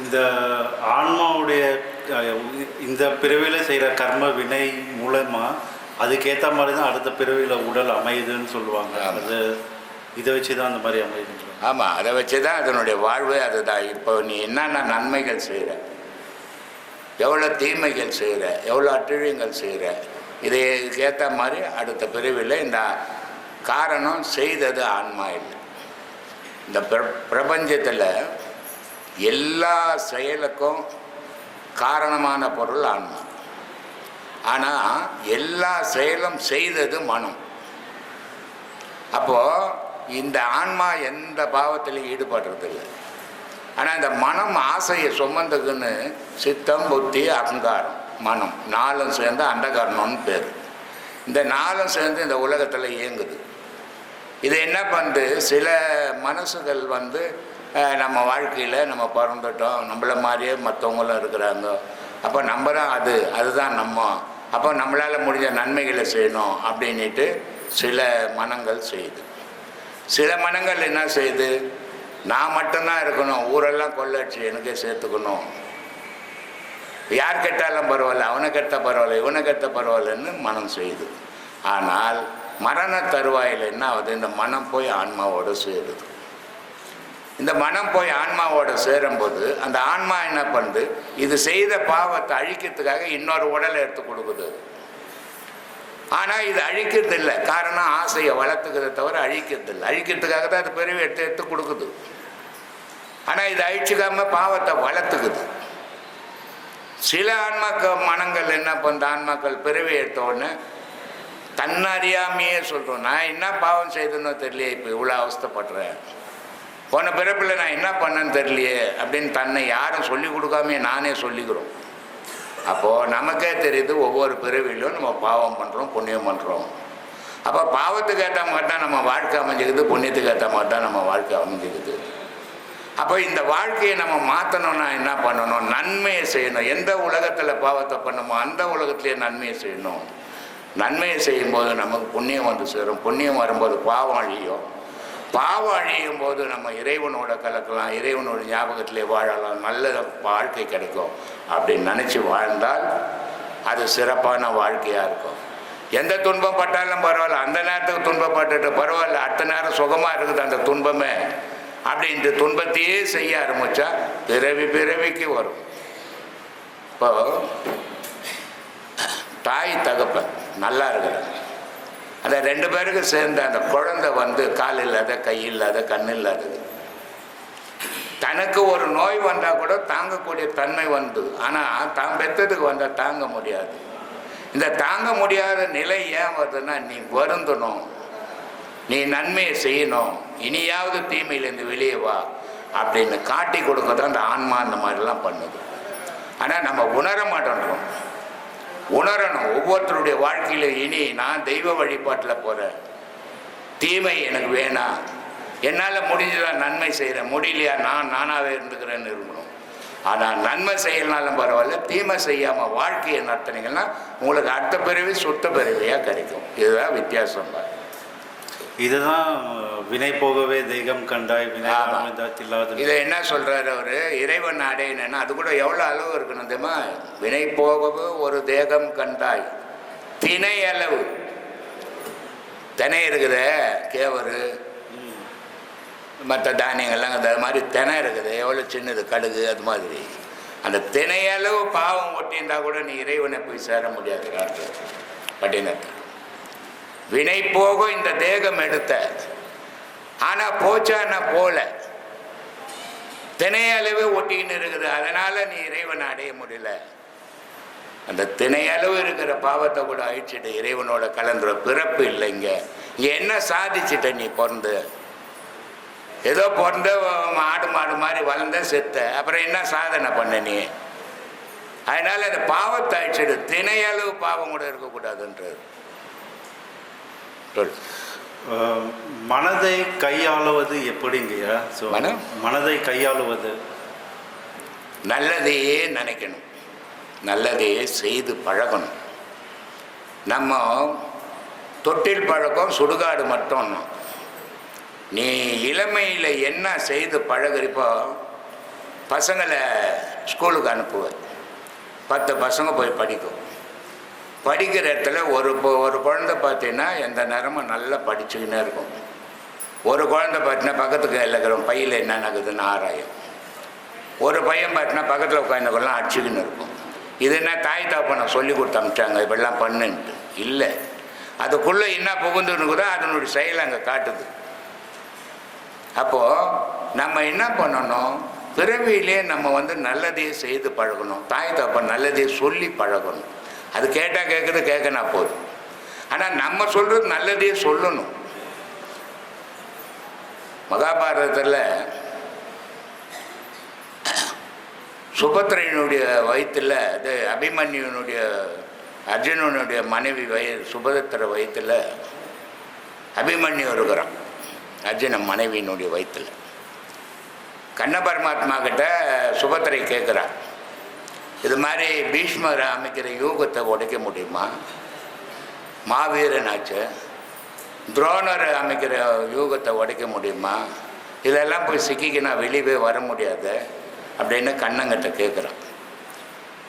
இந்த ஆன்மாவுடைய இந்த பிறவியில் செய்கிற கர்ம வினை மூலமா அதுக்கேற்ற மாதிரி தான் அடுத்த பிறவியில் உடல் அமையுதுன்னு சொல்லுவாங்க. அது இதை வச்சு தான் அந்த மாதிரி அமையுதுன்னு ஆமாம் அதை வச்சு தான் அதனுடைய வாழ்வே அதுதான் இப்போ நீ என்னென்ன நன்மைகள் செய்கிற எவ்வளோ தீமைகள் செய்கிற எவ்வளோ அட்டுழியங்கள் செய்கிற இதுக்கு ஏற்ற மாதிரி அடுத்த பிரிவில் இந்த காரணம் செய்தது ஆன்மா இல்லை. இந்த பிர பிரபஞ்சத்தில் எல்லா செயலுக்கும் காரணமான பொருள் ஆன்மா. ஆனால் எல்லா செயலும் செய்தது மனம். அப்போது இந்த ஆன்மா எந்த பாவத்திலையும் ஈடுபடுறதில்லை. ஆனால் இந்த மனம் ஆசையை சுமந்ததுன்னு சித்தம் புத்தி அகங்காரம் மனம் நாலும் சேர்ந்து அண்டகரணம்னு பேர். இந்த நாலும் சேர்ந்து இந்த உலகத்தில் இயங்குது. இது என்ன பண்ணுது சில மனசுகள் வந்து நம்ம வாழ்க்கையில் நம்ம பிறந்துட்டோம். நம்மள மாதிரியே மற்றவங்களும் இருக்கிறாங்க. அப்போ நம்ம தான் அது. அதுதான் நம்ம. அப்போ நம்மளால் முடிஞ்ச நன்மைகளை செய்யணும் அப்படின்ட்டு சில மனங்கள் செய்யுது. சில மனங்கள் என்ன செய்யுது? நான் மட்டும்தான் இருக்கணும். ஊரெல்லாம் கொள்ளடிச்சு எனக்கே சேர்த்துக்கணும். யார் கெட்டாலும் பரவாயில்ல. அவனை கெட்ட பரவாயில்ல. இவனை கெட்ட பரவாயில்லன்னு மனம் செய்யுது. ஆனால் மரண தருவாயில் என்ன ஆகுது? இந்த மனம் போய் ஆன்மாவோட சேருது. இந்த மனம் போய் ஆன்மாவோட சேரும்போது அந்த ஆன்மா என்ன பண்ணுது? இது செய்த பாவத்தை அழிக்கிறதுக்காக இன்னொரு உடலை எடுத்து கொடுக்குது. ஆனால் இது அழிக்கிறது இல்லை காரணம் ஆசையை வளர்த்துக்கிறத தவிர அழிக்கிறது இல்லை அழிக்கிறதுக்காக தான் அது பெரிய எடுத்து எடுத்து கொடுக்குது. ஆனால் இது அழிச்சிக்காம பாவத்தை வளர்த்துக்குது. சில ஆன்மாக்கள் மனங்கள் என்ன பண்ணுற ஆன்மாக்கள் பிறவி எடுத்தோடனே தன்னறியாமையே சொல்கிறோம் நான் என்ன பாவம் செய்தனோ தெரியலையே இப்போ இவ்வளோ அவஸ்தைப்படுறேன். போன பிறப்பில் நான் என்ன பண்ணேன்னு தெரியலையே அப்படின்னு தன்னை யாரும் சொல்லி கொடுக்காமே நானே சொல்லிக்கிறோம். அப்போது நமக்கே தெரியுது ஒவ்வொரு பிறவிலும் நம்ம பாவம் பண்ணுறோம் புண்ணியம் பண்ணுறோம் அப்போ பாவத்துக்கு ஏற்ற மாதிரி தான் நம்ம வாழ்க்கை அமைஞ்சிக்குது புண்ணியத்துக்கு ஏற்ற மாதிரி தான் நம்ம வாழ்க்கை அமைஞ்சிக்குது. அப்போ இந்த வாழ்க்கையை நம்ம மாற்றணும்னா என்ன பண்ணணும்? நன்மையை செய்யணும். எந்த உலகத்தில் பாவத்தை பண்ணுமோ அந்த உலகத்துலேயே நன்மையை செய்யணும். நன்மையை செய்யும்போது நமக்கு புண்ணியம் வந்து சேரும். புண்ணியம் வரும்போது பாவம் அழியும். பாவம் அழியும் போது நம்ம இறைவனோட கலக்கலாம் இறைவனோட ஞாபகத்திலே வாழலாம். நல்ல வாழ்க்கை கிடைக்கும் அப்படின்னு நினச்சி வாழ்ந்தால் அது சிறப்பான வாழ்க்கையாக இருக்கும். எந்த துன்பம் பட்டாலும் பரவாயில்ல. அந்த நேரத்துக்கு துன்பப்பட்டுட்டு பரவாயில்ல. அடுத்த நேரம் சுகமாக இருக்குது அந்த துன்பமே அப்படின்ட்டு துன்பத்தையே செய்ய ஆரம்பிச்சா பிறவி பிறவிக்கு வரும். இப்போ தாய் தகப்பன் நல்லா இருக்கிறாங்க அந்த ரெண்டு பேருக்கும் சேர்ந்த அந்த குழந்தை வந்து கால் இல்லாத கை இல்லாத கண் இல்லாதது. தனக்கு ஒரு நோய் வந்தால் கூட தாங்கக்கூடிய தன்மை வந்து ஆனால் தான் பெற்றதுக்கு வந்தால் தாங்க முடியாது. இந்த தாங்க முடியாத நிலை ஏன் வருதுன்னா நீ வருந்தணும். நீ நன்மையை செய்யணும். இனியாவது தீமையிலேருந்து வெளியே வா அப்படின்னு காட்டி கொடுக்க தான் அந்த ஆன்மா அந்த மாதிரிலாம் பண்ணுது. ஆனால் நம்ம உணர மாட்டோன்றோம். உணரணும். ஒவ்வொருத்தருடைய வாழ்க்கையில இனி நான் தெய்வ வழிபாட்டில் போகிறேன் தீமை எனக்கு வேணாம் என்னால் முடிஞ்சதா நன்மை செய்கிறேன் முடியலையா? நான் நானாகவே இருந்துக்கிறேன்னு இருக்கணும் ஆனால் நன்மை செய்யலனாலும் பரவாயில்ல. தீமை செய்யாமல் வாழ்க்கையை நடத்தினீங்கன்னா உங்களுக்கு அடுத்த பிறவி சுத்த பிறவியாக கிடைக்கும். இதுதான் வித்தியாசம். இதுதான் வினை போகவே தெய்வம் கண்டாய் வினை ஆமா. இல்லாத இதை என்ன சொல்றாரு அவரு? இறைவன் அடையினா அது கூட எவ்வளோ அளவு இருக்கணும் தெரியுமா? வினை போகவு ஒரு தேகம் கண்டாய். திணை அளவு. தினை இருக்குதே கேவரு. மற்ற தானியங்கள்லாம் அது மாதிரி தினை இருக்குது எவ்வளோ சின்னது கடுகு அது மாதிரி. அந்த திணையளவு பாவம் ஒட்டியிருந்தா கூட நீ இறைவனை போய் சேர முடியாது பட்டினத்தை. வினை போக இந்த தேகம் எடுத்த ஆனால் போச்சான்னா போல. திணையளவு ஒட்டிக்கின்னு இருக்குது. அதனால நீ இறைவனை அடைய முடியல. அந்த திணையளவு இருக்கிற பாவத்தை கூட அழிச்சிட்டு இறைவனோட கலந்துற பிறப்பு இல்லை இங்க என்ன சாதிச்சிட்ட நீ பிறந்து? ஏதோ பிறந்த ஆடு மாடு மாதிரி வளர்ந்த செத்த. அப்புறம் என்ன சாதனை பண்ண நீ? அதனால அந்த பாவத்தை அழிச்சிடு. திணையளவு பாவம் கூட இருக்கக்கூடாதுன்றது. மனதை கையாளுவது எப்படிங்கய்யா? ஸோ மனம்? மனதை கையாளுவது. நல்லதையே நினைக்கணும். நல்லதையே செய்து பழகணும். நம்ம தொட்டில் பழக்கம் சுடுகாடு மட்டும். நீ இளமையில் என்ன செய்து பழகுறப்போ பசங்களை ஸ்கூலுக்கு அனுப்புவ. பத்து பசங்க போய் படிக்கும். படிக்கிற இடத்துல ஒரு ஒரு குழந்தை பார்த்தீங்கன்னா எந்த நேரமும் நல்லா படிச்சுக்கினே இருக்கும். ஒரு குழந்தை பார்த்தீங்கன்னா பக்கத்துக்கு இருக்கிற பையில் என்ன நடக்குதுன்னு ஆராயும். ஒரு பையன் பார்த்தீங்கன்னா பக்கத்தில் உட்காந்துக்கெல்லாம் அடிச்சுக்கின்னு இருக்கும். இது என்ன தாய் தாப்பனை சொல்லி கொடுத்து அமிச்சாங்க இப்படிலாம் பண்ணுன்ட்டு. இல்லை. அதுக்குள்ளே என்ன புகுந்துன்னு அதனுடைய செயல் அங்கே காட்டுது. அப்போது நம்ம என்ன பண்ணணும்? பிறவியிலே நம்ம வந்து நல்லதையே செய்து பழகணும். தாய் தாப்பன் நல்லதையே சொல்லி பழகணும். அது கேட்டால் கேட்குறது கேட்கனா போதும் ஆனால் நம்ம சொல்கிறது நல்லதே சொல்லணும். மகாபாரதத்தில் சுபத்திரையினுடைய வயிற்றில் இது அபிமன்யுனுடைய அர்ஜுனனுடைய மனைவி வய சுபத்திர வயிற்றில் அபிமன்யு இருக்கிறான் அர்ஜுனன் மனைவியினுடைய வயிற்றில் கண்ண பரமாத்மா கிட்ட சுபத்திரை கேட்குறான் இது மாதிரி பீஷ்மர் அமைக்கிற யூகத்தை உடைக்க முடியுமா? மாவீரனாச்சு. துரோணர் அமைக்கிற யூகத்தை உடைக்க முடியுமா? இதெல்லாம் போய் சிக்கிக்கினா வெளியவே வர முடியாது அப்படின்னு கண்ணங்கிட்ட கேட்குறான்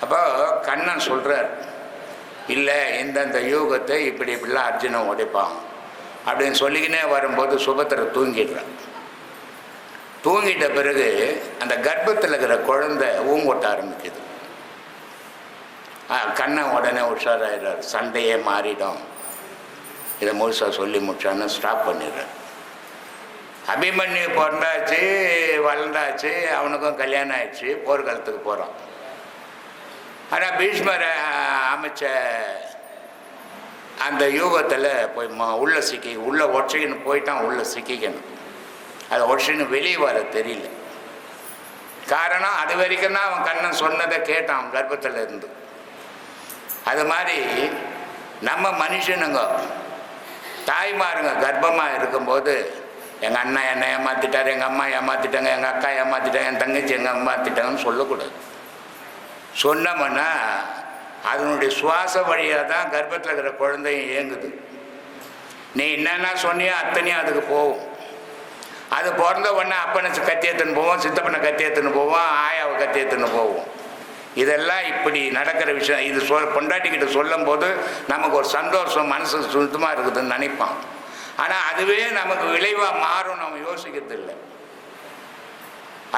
அப்போ கண்ணன் சொல்கிறார் இல்லை இந்தந்த யூகத்தை இப்படி இப்படிலாம் அர்ஜுனன் உடைப்பான். அப்படின்னு சொல்லிக்கினே வரும்போது சுபத்திர தூங்கிடுறான். தூங்கிட்ட பிறகு அந்த கர்ப்பத்தில் இருக்கிற குழந்தை ஊங்கொட்ட ஆரம்பிக்குது. ஆ, கண்ணன் உடனே உஷாராயிடுறார். சண்டையே மாறிடும். இதை முழுசாக சொல்லி முடிச்சான்னு ஸ்டாப் பண்ணிடுறார் அபிமன்யு பிறந்தாச்சு வளர்ந்தாச்சு அவனுக்கும் கல்யாணம் ஆயிடுச்சு போர்க்காலத்துக்கு போகிறான் ஆனால் பீஷ்மரை அமைச்ச அந்த யூகத்தில் போய் ம உள்ளே சிக்கி உள்ளே ஒற்றைக்கின்னு போயிட்டான் உள்ளே சிக்கிக்கணும். அதை ஒற்றைன்னு வெளியே வர தெரியல. காரணம் அது வரைக்கும் தான் அவன் கண்ணன் சொன்னதை கேட்டான் கர்ப்பத்தில் இருந்து அது மாதிரி நம்ம மனுஷனுங்க தாய்மாருங்க கர்ப்பமாக இருக்கும்போது எங்கள் அண்ணா என்னை ஏமாற்றிட்டார் எங்கள் அம்மா ஏமாற்றிட்டாங்க எங்கள் அக்கா ஏமாற்றிட்டாங்க என் தங்கச்சி எங்கள் ஏமாற்றிட்டாங்கன்னு சொல்லக்கூடாது. சொன்னோம்னா அதனுடைய சுவாச வழியாக தான் கர்ப்பத்தில் இருக்கிற குழந்தையும் இயங்குது. நீ என்னென்ன சொன்னியோ அத்தனையும் அதுக்கு போகும். அது பிறந்த உடனே அப்பனை கத்தி எடுத்துன்னு போவோம் சித்தப்பனை கத்தி எடுத்துன்னு போவோம் ஆயாவை கத்தி எடுத்துன்னு போவோம். இதெல்லாம் இப்படி நடக்கிற விஷயம். இது சொல் பொண்டாட்டிக்கிட்ட சொல்லும் போது நமக்கு ஒரு சந்தோஷம் மனசு சுத்தமாக இருக்குதுன்னு நினைப்பான். ஆனால் அதுவே நமக்கு விளைவாக மாறும் நம்ம யோசிக்கிறது இல்லை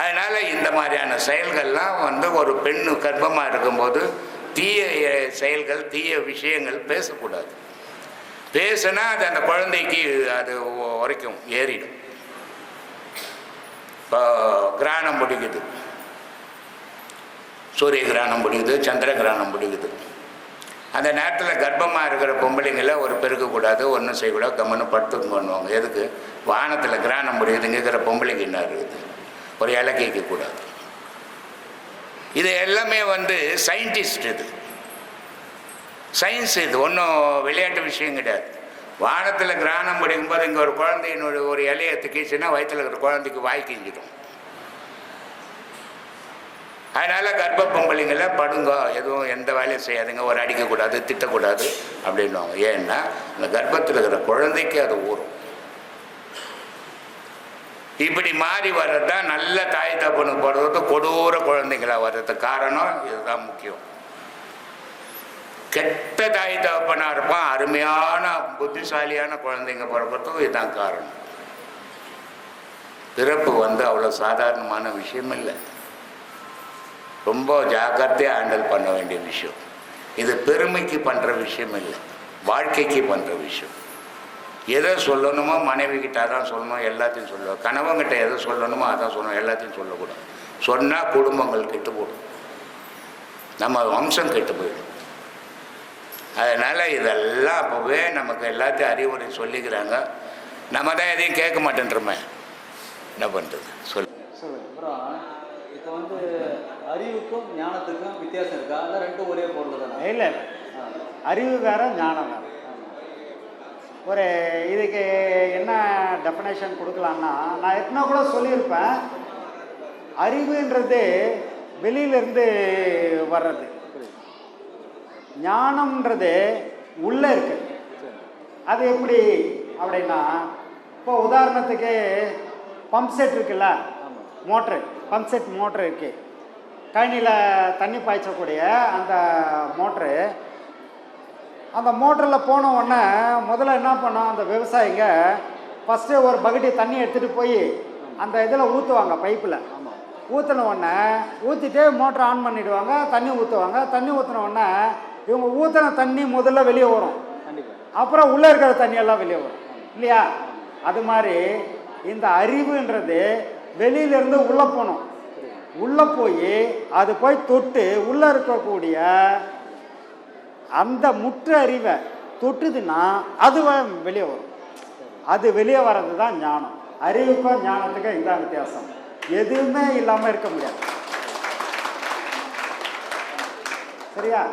அதனால் இந்த மாதிரியான செயல்கள்லாம் வந்து ஒரு பெண் கர்ப்பமாக இருக்கும்போது தீய செயல்கள் தீய விஷயங்கள் பேசக்கூடாது. பேசுனா அது அந்த குழந்தைக்கு அது உரைக்கும் ஏறிடும். இப்போ கிராணம் பிடிக்குது. சூரிய கிரகணம் முடியுது சந்திர கிரகணம் முடியுது. அந்த நேரத்தில் கர்ப்பமாக இருக்கிற பொம்பளைங்கள ஒரு பெருக்கக்கூடாது ஒன்றும் செய்யக்கூடாது கம்மனு படுத்துக்கு பண்ணுவாங்க. எதுக்கு? வானத்தில் கிரகணம் முடியுதுங்கிற இருக்கிற பொம்பளைக்கு என்ன இருக்குது? ஒரு இலை கூடாது இது எல்லாமே வந்து சயின்டிஸ்ட் இது. சயின்ஸ் இது ஒன்றும் விளையாட்டு விஷயம் கிடையாது. வானத்தில் கிராணம் படிக்கும்போது இங்கே ஒரு குழந்தையினுடைய ஒரு இலையை தூக்கிச்சுன்னா வயிற்றில் இருக்கிற குழந்தைக்கு வாய்க்கிஞ்சிடும் அதனால் கர்ப்ப பொம்பளைங்கள படுங்க எதுவும் எந்த வேலையும் செய்யாதுங்க ஒரு அடிக்கக்கூடாது திட்டக்கூடாது அப்படின்னுவாங்க. ஏன்னா அந்த கர்ப்பத்தில் இருக்கிற குழந்தைக்கு அது ஊறும். இப்படி மாறி வர்றது தான் நல்ல தாய் தப்புனுக்கு போடுறது கொடூர குழந்தைங்களா வர்றதுக்கு காரணம் இதுதான் முக்கியம். கெட்ட தாய் தகப்பனாக இருப்பான் அருமையான புத்திசாலியான குழந்தைங்க பிறக்கிறதுக்கும் இதுதான் காரணம். பிறப்பு வந்து அவ்வளோ சாதாரணமான விஷயம் இல்லை. ரொம்ப ஜாக்கிரதையாக ஹேண்டில் பண்ண வேண்டிய விஷயம். இது பெருமைக்கு பண்ணுற விஷயம் இல்லை. வாழ்க்கைக்கு பண்ணுற விஷயம். எதை சொல்லணுமோ மனைவி அதான் தான் சொல்லணும் எல்லாத்தையும் சொல்லுவோம் கணவங்கிட்ட எதை சொல்லணுமோ அதான் சொல்லணும் எல்லாத்தையும் சொல்லக்கூடாது. சொன்னால் குடும்பங்கள் கெட்டு போடும். நம்ம வம்சம் கெட்டு போயிடும். அதனால் இதெல்லாம் அப்போவே நமக்கு எல்லாத்தையும் அறிவுரை சொல்லிக்கிறாங்க. நம்ம தான் எதையும் கேட்க மாட்டேன்றோமே. என்ன பண்ணுறது சொல் இப்போ வந்து அறிவுக்கும் ஞானத்துக்கும் வித்தியாசம் இருக்கா? அதான் ரெண்டும் ஒரே பொருள் தானே? இல்லை அறிவு வேற ஞானம் வேற. ஒரு இதுக்கு என்ன டெஃபினேஷன் கொடுக்கலான்னா நான் எத்தனை கூட சொல்லியிருப்பேன். அறிவுன்றது வெளியிலேருந்து வர்றது. ஞானம்ன்றது உள்ளே இருக்குது அது எப்படி அப்படின்னா இப்போ உதாரணத்துக்கு பம்ப் செட் இருக்குல்ல மோட்ரு பம்ப் செட் மோட்ரு இருக்குது கழனியில் தண்ணி பாய்ச்சக்கூடிய அந்த மோட்ரு. அந்த மோட்டரில் போன உடனே முதல்ல என்ன பண்ணோம் அந்த விவசாயிங்க ஃபஸ்ட்டு ஒரு பக்கெட்டி தண்ணி எடுத்துகிட்டு போய் அந்த இதில் ஊற்றுவாங்க பைப்பில். ஊற்றின உடனே ஊற்றிட்டு மோட்டர் ஆன் பண்ணிடுவாங்க தண்ணி ஊற்றுவாங்க தண்ணி ஊற்றின உடனே இவங்க ஊற்றின தண்ணி முதல்ல வெளியே வரும். கண்டிப்பாக அப்புறம் உள்ளே இருக்கிற தண்ணியெல்லாம் வெளியே வரும். இல்லையா? அது மாதிரி இந்த அறிவுன்றது வெளியிலேருந்து உள்ளே போகணும் உள்ளே போய் அது போய் தொட்டு உள்ளே இருக்கக்கூடிய அந்த முற்று அறிவை தொட்டுதுன்னா அது வெளியே வரும். அது வெளியே வர்றது தான் ஞானம். அறிவுக்கும் ஞானத்துக்கும் இதான் வித்தியாசம். எதுவுமே இல்லாமல் இருக்க முடியாது. சரியா?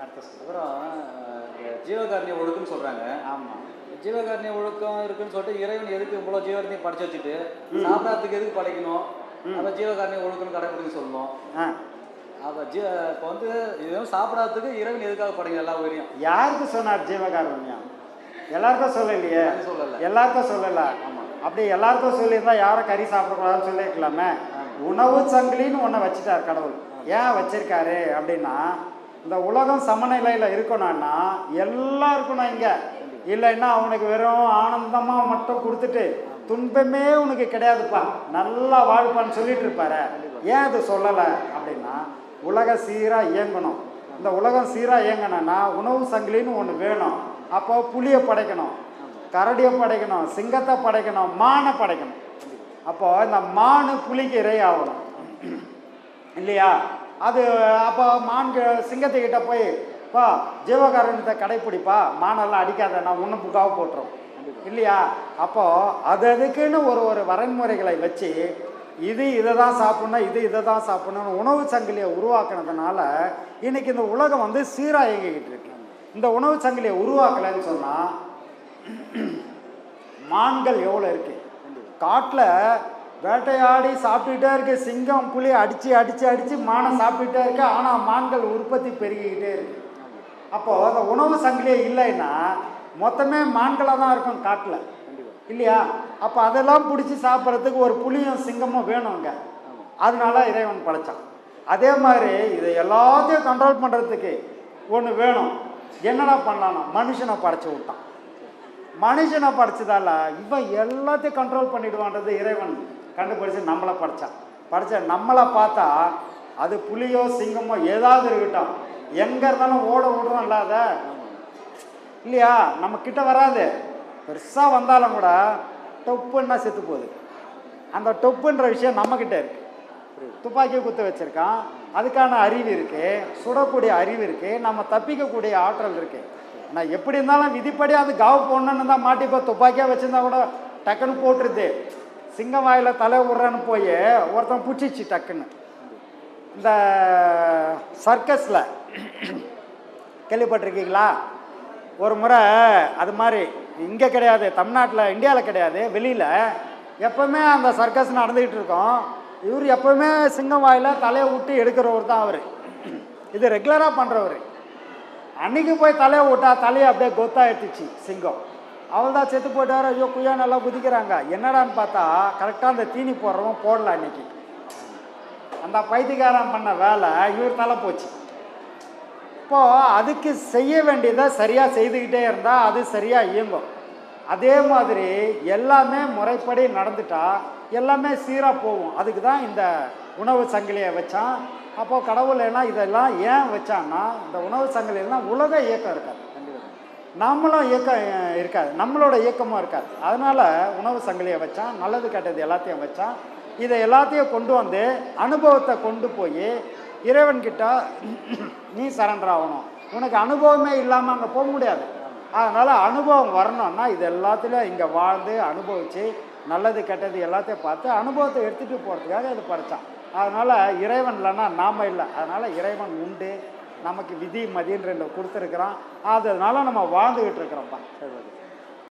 அடுத்த. அப்புறம் ஜீவகாரணிய சொல்கிறாங்க ஆமாம் ஜீவகாரணிய ஒழுக்கம் இருக்குன்னு சொல்லிட்டு இறைவன் எதுக்கு இவ்வளோ ஜீவகாரணியை படிச்சு வச்சுட்டு சாப்பிட்றதுக்கு எதுக்கு படைக்கணும்? அப்போ ஜீவகாரணிய ஒழுக்கம் கடைபிடிக்க சொல்லணும் ஆ. அப்போ ஜீ இப்போ வந்து இது சாப்பிடாததுக்கு இறைவன் எதுக்காக படைக்கணும் எல்லா உயிரையும்? யாருக்கு சொன்னார் ஜீவகாருண்யம் எல்லாருக்கும் சொல்லலையே. சொல்லல. எல்லாருக்கும் சொல்லல. அப்படி எல்லாருக்கும் சொல்லியிருந்தா யாரும் கறி சாப்பிடக்கூடாதுன்னு சொல்லியிருக்கலாமே? உணவு சங்கிலின்னு ஒன்று வச்சுட்டார் கடவுள். ஏன் வச்சிருக்காரு அப்படின்னா இந்த உலகம் சமநிலையில் இருக்கணும்னா எல்லாம் இருக்கணும் இங்கே இல்லைன்னா அவனுக்கு வெறும் ஆனந்தமாக மட்டும் கொடுத்துட்டு துன்பமே உனக்கு கிடையாதுப்பா. நல்லா வாழ்ப்பான்னு சொல்லிட்டு இருப்பாரு. ஏன் அது சொல்லலை அப்படின்னா உலக சீராக இயங்கணும். இந்த உலகம் சீராக இயங்கணும்னா உணவு சங்கிலின்னு ஒன்று வேணும். அப்போ புளியை படைக்கணும் கரடியை படைக்கணும் சிங்கத்தை படைக்கணும் மானை படைக்கணும். அப்போ இந்த மானு புளிக்கு இறை ஆகணும் இல்லையா? அது அப்போ மான் க- சிங்கத்துக்கிட்ட போய் பா ஜீவகாரணத்தை கடைப்பிடிப்பா. மானெல்லாம் அடிக்காத நான் ஒன்றும் புக்காக போட்டுரும். இல்லையா? அப்போது அது அதுக்குன்னு ஒரு ஒரு வரன்முறைகளை வச்சு இது இதை தான் சாப்பிட்ணும் இது இதை தான் சாப்பிடணும்னு உணவு சங்கிலியை உருவாக்குனதுனால இன்றைக்கி இந்த உலகம் வந்து சீராக இயங்கிக்கிட்டு இருக்கு. இந்த உணவு சங்கிலியை உருவாக்கலைன்னு சொன்னால் மான்கள் எவ்வளோ இருக்கு? காட்டில் வேட்டையாடி சாப்பிட்டுட்டே இருக்கு சிங்கம் புலி அடித்து அடித்து அடித்து மானை சாப்பிட்டுட்டே இருக்கு ஆனால் மான்கள் உற்பத்தி பெருகிக்கிட்டே இருக்கு. அப்போது அந்த உணவு சங்கிலியே இல்லைன்னா மொத்தமே மான்களாக தான் இருக்கும் காட்டில். இல்லையா? அப்போ அதெல்லாம் பிடிச்சி சாப்பிட்றதுக்கு ஒரு புளியும் சிங்கமும் வேணுங்க. அதனால இறைவன் படைச்சான். அதே மாதிரி இதை எல்லாத்தையும் கண்ட்ரோல் பண்ணுறதுக்கு ஒன்று வேணும். என்னடா பண்ணலான்னா மனுஷனை படைச்சி விட்டான். மனுஷனை படைச்சதால இவன் எல்லாத்தையும் கண்ட்ரோல் பண்ணிடுவான்றது இறைவன் கண்டுபிடிச்சு நம்மளை படைச்சான். படைச்ச நம்மளை பார்த்தா அது புலியோ சிங்கமோ ஏதாவது இருக்கட்டும். எங்கே இருந்தாலும் ஓட விடுறோம் இல்லாத இல்லையா? நம்ம கிட்ட வராது. பெருசாக வந்தாலும் கூட டொப்புன்னா செத்து போகுது. அந்த டொப்புன்ற விஷயம் நம்மக்கிட்ட இருக்கு. துப்பாக்கி குத்து வச்சிருக்கான். அதுக்கான அறிவு இருக்கு. சுடக்கூடிய அறிவு இருக்கு. நம்ம தப்பிக்கக்கூடிய ஆற்றல் இருக்கு. நான் எப்படி இருந்தாலும் விதிப்படி அது காவு போடணுன்னு தான் மாட்டிப்போ துப்பாக்கியாக வச்சிருந்தா கூட டக்குன்னு போட்டுருது. சிங்கம் வாயில தலை விட்றேன்னு போய் ஒருத்தன் பிடிச்சிச்சு டக்குன்னு. இந்த சர்க்கஸில் கேள்விப்பட்டிருக்கீங்களா? ஒரு முறை அது மாதிரி இங்கே கிடையாது தமிழ்நாட்டில் இந்தியாவில் கிடையாது வெளியில் எப்போவுமே அந்த சர்க்கஸ் நடந்துக்கிட்டு இருக்கோம். இவர் எப்போவுமே சிங்கம் வாயில் தலையை விட்டு எடுக்கிறவர் தான் அவர். இது ரெகுலராக பண்ணுறவர் அன்றைக்கி போய் தலையை விட்டா தலையை அப்படியே கொத்தா எடுத்துச்சு சிங்கம். அவள் தான் செத்து போயிட்டார். ஐயோ குய்யா நல்லா குதிக்கிறாங்க. என்னடான்னு பார்த்தா கரெக்டாக அந்த தீனி போடுறவன் போடல அன்றைக்கி அந்த பைத்தியக்காரன் பண்ண வேலை இவர் தலை போச்சு. இப்போ அதுக்கு செய்ய வேண்டியதை சரியாக செய்துக்கிட்டே இருந்தால் அது சரியாக இயங்கும். அதே மாதிரி எல்லாமே முறைப்படி நடந்துட்டால் எல்லாமே சீராக போகும். அதுக்கு தான் இந்த உணவு சங்கிலியை வச்சான். அப்போது கடவுள் எல்லாம் இதெல்லாம் ஏன் வச்சான்னா இந்த உணவு சங்கிலியெல்லாம் உலக இயக்கம் இருக்காது. நம்மளும் இயக்கம் இருக்காது. நம்மளோட இயக்கமும் இருக்காது. அதனால் உணவு சங்கிலியை வச்சான் நல்லது கெட்டது எல்லாத்தையும் வச்சான். இதை எல்லாத்தையும் கொண்டு வந்து அனுபவத்தை கொண்டு போய் இறைவன்கிட்ட நீ சரண்டர் ஆகணும். உனக்கு அனுபவமே இல்லாமல் அங்கே போக முடியாது. அதனால் அனுபவம் வரணும்னா இது எல்லாத்துலேயும் இங்கே வாழ்ந்து அனுபவித்து நல்லது கெட்டது எல்லாத்தையும் பார்த்து அனுபவத்தை எடுத்துகிட்டு போகிறதுக்காக இது படைச்சான். அதனால் இறைவன் இல்லைன்னா நாம இல்லை. அதனால் இறைவன் உண்டு. நமக்கு விதி மதின்னு கொடுத்துருக்குறான். அதனால் நம்ம வாழ்ந்துக்கிட்டு இருக்கிறோம்ப்பா. சரி.